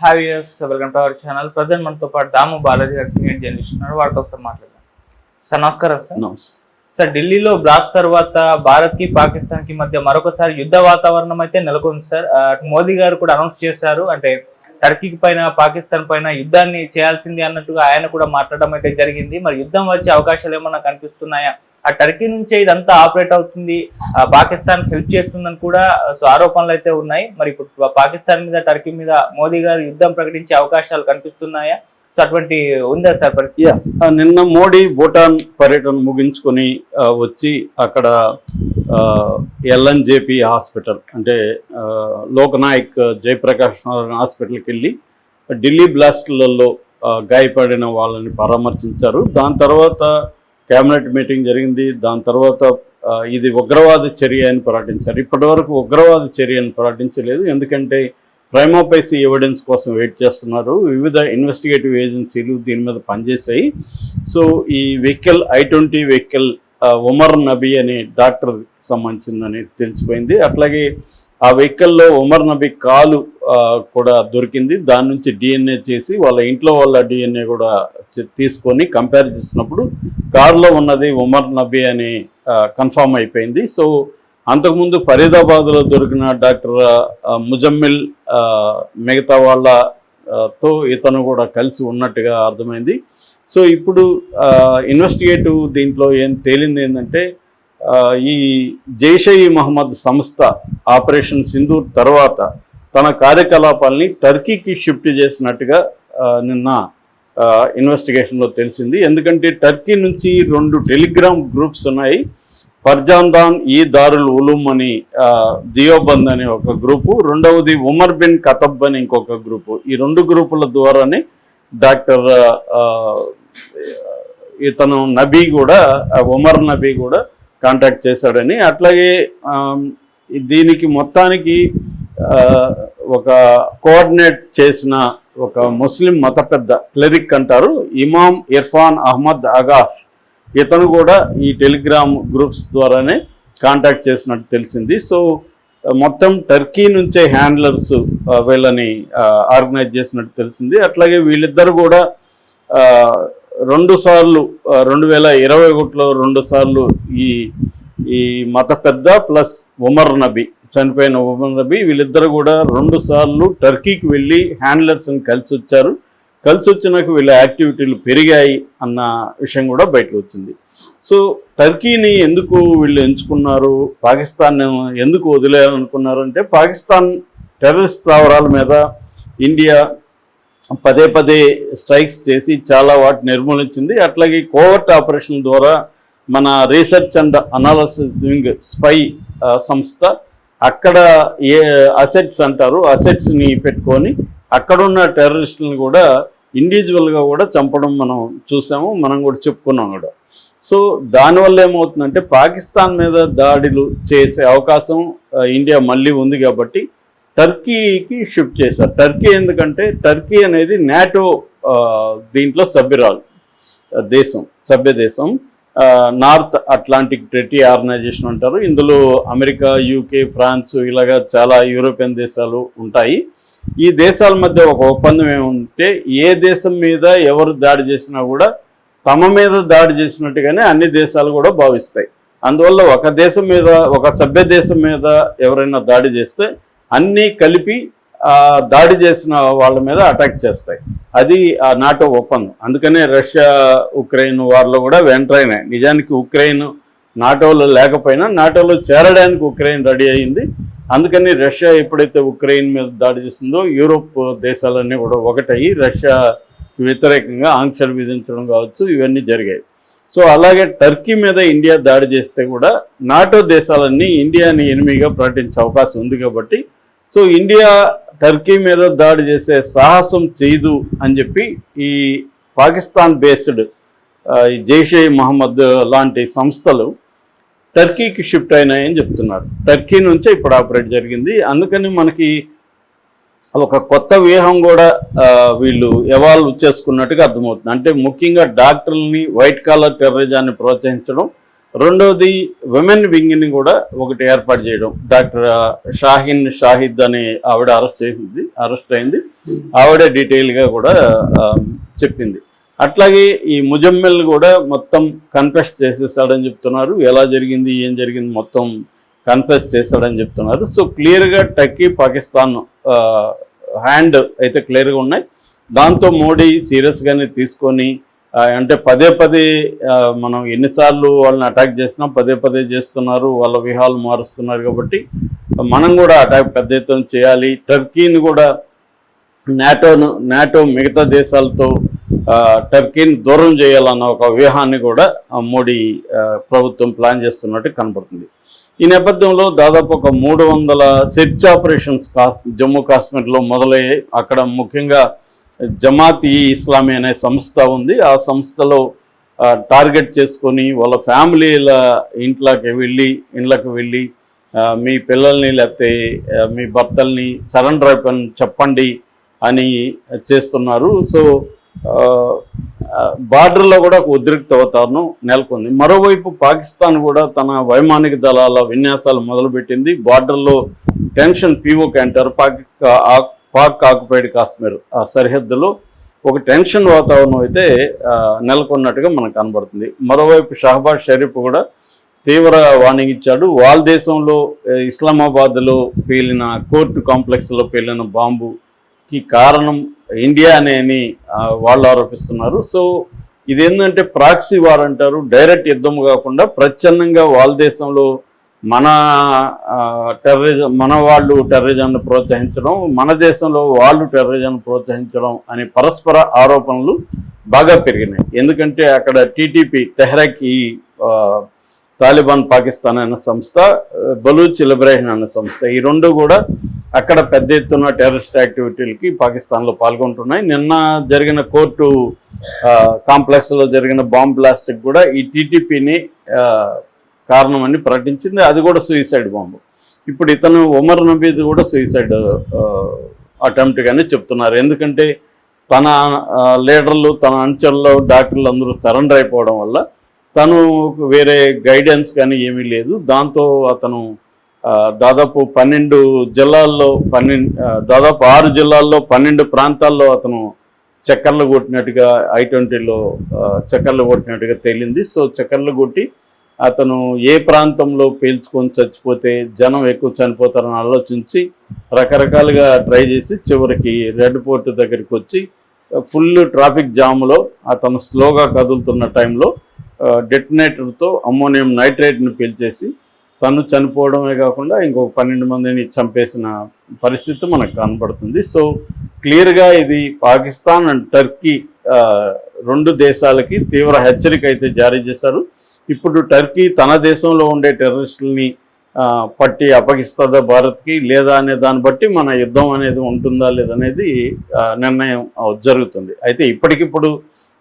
Hi yes welcome to our channel present మనతో పాటు దాము బాలాజీ గారు సీనియర్ జర్నలిస్ట్ ఉన్నారు. వారితో ఒకసారి మాట్లాడదాం. సార్ నమస్కారం సార్ నమస్తే. సార్ ఢిల్లీలో బ్లాస్ట్ తర్వాత భారత్కి పాకిస్తాన్కి మధ్య మరొకసారి యుద్ధ వాతావరణం అయితే నెలకొంది సార్ మోదీ గారు కూడా అనౌన్స్ చేశారు. అంటే టర్కీకి పైన పాకిస్తాన్ పైన యుద్ధాన్ని చేయాల్సింది అన్నట్టుగా ఆయన కూడా మాట్లాడడం అయితే జరిగింది. మరి యుద్ధం వచ్చే అవకాశాలు ఏమన్నా కనిపిస్తున్నాయా? ఆ టర్కీ నుంచే ఇదంతా ఆపరేట్ అవుతుంది. ఆ, పాకిస్తాన్ హెల్ప్ చేస్తుందని కూడా సో ఆరోపణలు అయితే ఉన్నాయి. మరి ఇప్పుడు పాకిస్తాన్ మీద టర్కీ మీద మోదీ గారు యుద్ధం ప్రకటించే అవకాశాలు కనిపిస్తున్నాయా? సో అటువంటి ఉందా సార్ పరిస్థితి? నిన్న మోడీ భూటాన్ పర్యటన ముగించుకొని వచ్చి అక్కడ ఎల్ఎన్జేపీ హాస్పిటల్ అంటే లోకనాయక్ జయప్రకాష్ నారాయణ హాస్పిటల్కి వెళ్ళి ఢిల్లీ బ్లాస్ట్లలో గాయపడిన వాళ్ళని పరామర్శించారు. దాని తర్వాత కేబినెట్ మీటింగ్ జరిగింది. దాని తర్వాత ఇది ఉగ్రవాద చర్య అని ప్రకటించారు. ఇప్పటివరకు ఉగ్రవాద చర్య అని ప్రకటించలేదు. ఎందుకంటే ప్రైమోపైసీ ఎవిడెన్స్ కోసం వెయిట్ చేస్తున్నారు. వివిధ ఇన్వెస్టిగేటివ్ ఏజెన్సీలు దీని మీద పనిచేశాయి. సో ఈ vehicle I twenty vehicle Umar Nabi అనే డాక్టర్ సంబంధించిందని తెలిసిపోయింది. అట్లాగే ఆ వెహికల్లో ఉమర్ నబీ కాలు కూడా దొరికింది. దాని నుంచి డిఎన్ఏ చేసి వాళ్ళ ఇంట్లో వాళ్ళ డిఎన్ఏ కూడా తీసుకొని కంపేర్ చేసినప్పుడు కారులో ఉన్నది ఉమర్ నబీ అని కన్ఫామ్ అయిపోయింది. సో అంతకుముందు ఫరీదాబాద్లో దొరికిన డాక్టర్ ముజమ్మిల్ మిగతా వాళ్ళతో ఇతను కూడా కలిసి ఉన్నట్టుగా అర్థమైంది. సో ఇప్పుడు ఇన్వెస్టిగేటివ్ దీంట్లో ఏం తేలింది ఏంటంటే ఈ జైషే ఈ మహమ్మద్ సంస్థ ఆపరేషన్ సింధూర్ తర్వాత తన కార్యకలాపాల్ని టర్కీకి షిఫ్ట్ చేసినట్టుగా నిన్న ఇన్వెస్టిగేషన్లో తెలిసింది. ఎందుకంటే టర్కీ నుంచి రెండు టెలిగ్రామ్ గ్రూప్స్ ఉన్నాయి. ఫర్జాందాన్ ఈ దారుల్ ఉలూమ్ అని దియోబంద్ అనే ఒక గ్రూపు. రెండవది ఉమర్ బిన్ కతబ్ అని ఇంకొక గ్రూపు. ఈ రెండు గ్రూపుల ద్వారానే డాక్టర్ ఇతను నబీ కూడా ఉమర్ నబీ కూడా కాంటాక్ట్ చేశాడని. అట్లాగే దీనికి మొత్తానికి ఒక కోఆర్డినేట్ చేసిన ఒక ముస్లిం మత పెద్ద క్లెరిక్ అంటారు ఇమాం ఇర్ఫాన్ అహ్మద్ అగా ఇతను కూడా ఈ టెలిగ్రామ్ గ్రూప్స్ ద్వారానే కాంటాక్ట్ చేసినట్టు తెలిసింది. సో మొత్తం టర్కీ నుంచే హ్యాండ్లర్స్ వీళ్ళని ఆర్గనైజ్ చేసినట్టు తెలిసింది. అట్లాగే వీళ్ళిద్దరు కూడా రెండు సార్లు రెండు వేల ఇరవై ఒకటిలో రెండు సార్లు ఈ ఈ మత పెద్ద ప్లస్ ఉమర్ నబీ చనిపోయిన ఉమర్ నబీ వీళ్ళిద్దరు కూడా రెండు సార్లు టర్కీకి వెళ్ళి హ్యాండ్లర్స్ని కలిసి వచ్చారు. కలిసి వచ్చినాక వీళ్ళ యాక్టివిటీలు పెరిగాయి అన్న విషయం కూడా బయటకు వచ్చింది. సో టర్కీని ఎందుకు వీళ్ళు ఎంచుకున్నారు? పాకిస్తాన్ ఎందుకు వదిలేయాలనుకున్నారు అంటే పాకిస్తాన్ టెర్రరిస్ట్ స్థావరాల మీద ఇండియా పదే పదే స్ట్రైక్స్ చేసి చాలా వాటిని నిర్మూలించింది. అట్లాగే కోవర్ట్ ఆపరేషన్ ద్వారా మన research and analysis wing spy సంస్థ అక్కడ ఏ అసెట్స్ అంటారు అసెట్స్ని పెట్టుకొని అక్కడున్న టెర్రరిస్టులను కూడా ఇండివిజువల్గా కూడా చంపడం మనం చూసాము మనం కూడా చెప్పుకున్నాం కూడా. సో దానివల్ల ఏమవుతుందంటే పాకిస్తాన్ మీద దాడులు చేసే అవకాశం ఇండియా మళ్ళీ ఉంది కాబట్టి టర్కీకి షిఫ్ట్ చేశారు. టర్కీ ఎందుకంటే టర్కీ అనేది నాటో దీంట్లో సభ్యురాలు దేశం సభ్య దేశం. నార్త్ అట్లాంటిక్ ట్రెటీ ఆర్గనైజేషన్ అంటారు. ఇందులో అమెరికా యూకే ఫ్రాన్స్ ఇలాగా చాలా యూరోపియన్ దేశాలు ఉంటాయి. ఈ దేశాల మధ్య ఒక ఒప్పందం ఏముంటే ఏ దేశం మీద ఎవరు దాడి చేసినా కూడా తమ మీద దాడి చేసినట్టుగానే అన్ని దేశాలు కూడా భావిస్తాయి. అందువల్ల ఒక దేశం మీద ఒక సభ్య దేశం మీద ఎవరైనా దాడి చేస్తే అన్నీ కలిపి దాడి చేసిన వాళ్ళ మీద అటాక్ చేస్తాయి. అది ఆ నాటో ఒప్పందం అందుకనే రష్యా ఉక్రెయిన్ వారిలో కూడా వెంటరైనాయి నిజానికి ఉక్రెయిన్ నాటోలో లేకపోయినా నాటోలో చేరడానికి ఉక్రెయిన్ రెడీ అయింది అందుకని రష్యా ఎప్పుడైతే ఉక్రెయిన్ మీద దాడి చేసిందో యూరోప్ దేశాలన్నీ కూడా ఒకటయ్యి. రష్యాకి వ్యతిరేకంగా ఆంక్షలు విధించడం కావచ్చు ఇవన్నీ జరిగాయి. సో అలాగే టర్కీ మీద ఇండియా దాడి చేస్తే కూడా నాటో దేశాలన్నీ ఇండియాని ఎనిమిగా ప్రకటించే అవకాశం ఉంది కాబట్టి సో ఇండియా టర్కీ మీద దాడి చేసే సాహసం చేయదు అని చెప్పి ఈ పాకిస్తాన్ బేస్డ్ ఈ జైషే మహమ్మద్ లాంటి సంస్థలు టర్కీకి షిఫ్ట్ అయినాయని చెప్తున్నారు. టర్కీ నుంచే ఇప్పుడు ఆపరేట్ జరిగింది. అందుకని మనకి ఒక కొత్త వ్యూహం కూడా వీళ్ళు ఎవాల్వ్ చేసుకున్నట్టుగా అర్థమవుతుంది. అంటే ముఖ్యంగా డాక్టర్లని వైట్ కాలర్ టెర్రరిజాన్ని ప్రోత్సహించడం రెండోది విమెన్ వింగ్ని కూడా ఒకటి ఏర్పాటు చేయడం. డాక్టర్ షాహిన్ షాహిద్ అనే ఆవిడ అరెస్ట్ చేసింది అరెస్ట్ అయింది. ఆవిడే డీటెయిల్గా కూడా చెప్పింది. అట్లాగే ఈ ముజమ్మెల్ కూడా మొత్తం కన్ఫెస్ చేసేసాడని చెప్తున్నారు. ఎలా జరిగింది ఏం జరిగింది మొత్తం కన్ఫెస్ చేశాడని చెప్తున్నారు. సో క్లియర్గా టర్కీ పాకిస్తాన్ హ్యాండ్ అయితే క్లియర్గా ఉన్నాయి. దాంతో మోడీ సీరియస్గానే తీసుకొని అంటే పదే పదే మనం ఎన్నిసార్లు వాళ్ళని అటాక్ చేసినా పదే పదే చేస్తున్నారు వాళ్ళ విహాలు మారుస్తున్నారు కాబట్టి మనం కూడా అటాక్ పెద్ద ఎత్తున చేయాలి. టర్కీని కూడా నాటోను నాటో మిగతా దేశాలతో టర్కీని దూరం చేయాలన్న ఒక వ్యూహాన్ని కూడా మోడీ ప్రభుత్వం ప్లాన్ చేస్తున్నట్టు కనబడుతుంది. ఈ నేపథ్యంలో దాదాపు ఒక మూడు వందల సెర్చ్ ఆపరేషన్స్ కాస్ జమ్మూ కాశ్మీర్లో మొదలయ్యాయి. అక్కడ ముఖ్యంగా జమాత్ ఈ ఇస్లామీ అనే సంస్థ ఉంది. ఆ సంస్థలో టార్గెట్ చేసుకొని వాళ్ళ ఫ్యామిలీల ఇంట్లోకి వెళ్ళి ఇండ్లకు వెళ్ళి మీ పిల్లల్ని లేకపోతే మీ భర్తల్ని సరెండర్ అయిపోయి చెప్పండి అని చేస్తున్నారు. సో బార్డర్లో కూడా ఒక ఉద్రిక్త వాతావరణం నెలకొంది. మరోవైపు పాకిస్తాన్ కూడా తన వైమానిక దళాల విన్యాసాలు మొదలుపెట్టింది. బార్డర్లో టెన్షన్ పీఓకి అంటారు పాకి పాక్ ఆక్యుపైడ్ కాశ్మీర్ ఆ సరిహద్దులో ఒక టెన్షన్ వాతావరణం అయితే నెలకొన్నట్టుగా మనకు కనబడుతుంది. మరోవైపు షహబాజ్ షరీఫ్ కూడా తీవ్ర వార్నింగ్ ఇచ్చాడు. వాళ్ళ దేశంలో ఇస్లామాబాద్లో పేలిన కోర్టు కాంప్లెక్స్లో పేలిన బాంబుకి కారణం ఇండియా అనే అని వాళ్ళు ఆరోపిస్తున్నారు. సో ఇదేంటంటే ప్రాక్సీ వార్ అంటారు. డైరెక్ట్ యుద్ధం కాకుండా ప్రచ్ఛన్నంగా వాళ్ళ దేశంలో మన టెర్రరిజం మన వాళ్ళు టెర్రరిజంను ప్రోత్సహించడం మన దేశంలో వాళ్ళు టెర్రరిజంను ప్రోత్సహించడం అనే పరస్పర ఆరోపణలు బాగా పెరిగినాయి. ఎందుకంటే అక్కడ టీటీపీ తెహ్రక్ ఈ తాలిబాన్ పాకిస్తాన్ అనే సంస్థ బలూచ్ లిబరేషన్ అనే సంస్థ ఈ రెండు కూడా అక్కడ పెద్ద ఎత్తున టెర్రరిస్ట్ యాక్టివిటీలకి పాకిస్తాన్లో పాల్గొంటున్నాయి. నిన్న జరిగిన కోర్టు కాంప్లెక్స్లో జరిగిన బాంబ్ బ్లాస్ట్కి కూడా ఈ టీటీపీని కారణం అని ప్రకటించింది. అది కూడా సూయిసైడ్ బాంబు ఇప్పుడు ఇతను ఉమర్ నబీద్ కూడా సూయిసైడ్ అటెంప్ట్గానే చెప్తున్నారు. ఎందుకంటే తన లీడర్లు తన అంచెల్లో డాక్టర్లు అందరూ సరెండర్ అయిపోవడం వల్ల తను వేరే గైడెన్స్ కానీ ఏమీ లేదు. దాంతో అతను దాదాపు పన్నెండు జిల్లాల్లో పన్నెండు దాదాపు ఆరు జిల్లాల్లో పన్నెండు ప్రాంతాల్లో అతను చక్కర్లు కొట్టినట్టుగా ఐ ట్వంటీలో చక్కర్లు కొట్టినట్టుగా తేలింది. సో చక్కర్లు కొట్టి అతను ఏ ప్రాంతంలో పేల్చుకొని చచ్చిపోతే జనం ఎక్కువ చనిపోతారని ఆలోచించి రకరకాలుగా ట్రై చేసి చివరికి రెడ్ పోర్ట్ దగ్గరికి వచ్చి ఫుల్ ట్రాఫిక్ జామ్లో అతను స్లోగా కదులుతున్న టైంలో డెటనేటర్తో అమ్మోనియం నైట్రేట్ను పీల్చేసి తను చనిపోవడమే కాకుండా ఇంకొక పన్నెండు మందిని చంపేసిన పరిస్థితి మనకు కనబడుతుంది. సో క్లియర్గా ఇది పాకిస్తాన్ అండ్ టర్కీ రెండు దేశాలకి తీవ్ర హెచ్చరిక అయితే జారీ చేశారు. ఇప్పుడు టర్కీ తన దేశంలో ఉండే టెర్రరిస్టులని పట్టి అప్పగిస్తుందా భారత్కి లేదా అనే దాన్ని బట్టి మన యుద్ధం అనేది ఉంటుందా లేదనేది నిర్ణయం జరుగుతుంది. అయితే ఇప్పటికిప్పుడు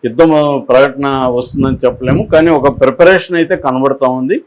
యుద్ధం ప్రకటన వస్తుందని చెప్పలేము. కానీ ఒక ప్రిపరేషన్ అయితే కనబడుతూ ఉంది.